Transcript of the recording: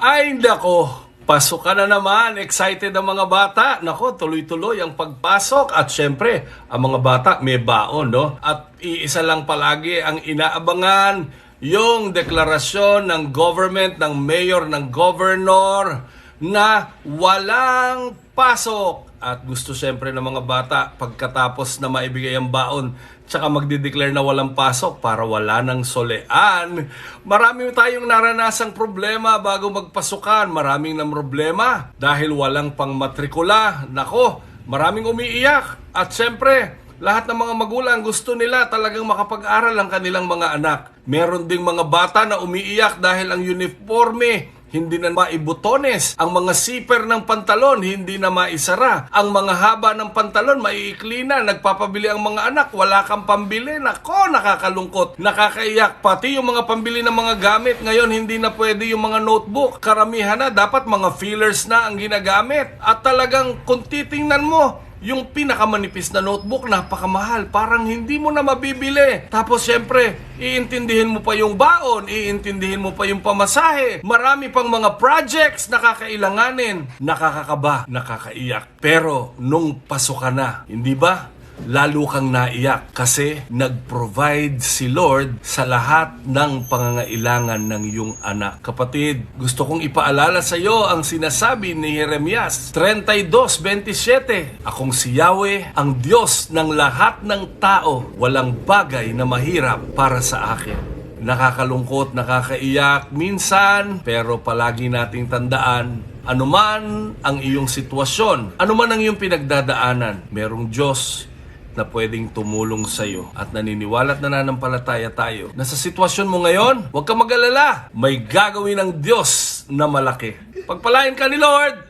Ay, nako. Pasok ka na naman. Excited ang mga bata. Nako, tuloy-tuloy ang pagpasok. At syempre, ang mga bata may baon, no? At iisa lang palagi ang inaabangan, yung deklarasyon ng government, ng mayor, ng governor, na walang pasok. At gusto syempre ng mga bata, pagkatapos na maibigay ang baon, tsaka magdideclare na walang pasok para wala ng solean. Marami tayong naranasang problema bago magpasukan. Maraming ng problema dahil walang pangmatrikula. Nako, maraming umiiyak. At syempre, lahat ng mga magulang gusto nila talagang makapag-aral ang kanilang mga anak. Meron ding mga bata na umiiyak dahil ang uniforme hindi na maibutones. Ang mga zipper ng pantalon hindi na maisara. Ang mga haba ng pantalon maiikli na. Nagpapabili ang mga anak, wala kang pambili. Nako, nakakalungkot. Nakakaiyak. Pati yung mga pambili ng mga gamit ngayon hindi na pwede yung mga notebook. Karamihan na dapat mga fillers na ang ginagamit. At talagang kung titingnan mo, yung pinakamanipis na notebook, napakamahal. Parang hindi mo na mabibili. Tapos syempre, iintindihin mo pa yung baon, iintindihin mo pa yung pamasahe. Marami pang mga projects na kakailanganin. Nakakakaba, nakakaiyak. Pero nung pasok ka na, hindi ba? Lalo kang naiyak kasi nag-provide si Lord sa lahat ng pangangailangan ng iyong anak. Kapatid, gusto kong ipaalala sa iyo ang sinasabi ni Jeremias 32:27. Akong si Yahweh, ang Diyos ng lahat ng tao, walang bagay na mahirap para sa akin. Nakakalungkot, nakakaiyak minsan, pero palagi nating tandaan, anuman ang iyong sitwasyon, anuman ang iyong pinagdadaanan, merong Diyos na pwedeng tumulong sa iyo at naniniwala at nananampalataya tayo na sa sitwasyon mo ngayon, huwag ka mag-alala. May gagawin ng Diyos na malaki. Pagpalain ka ni Lord!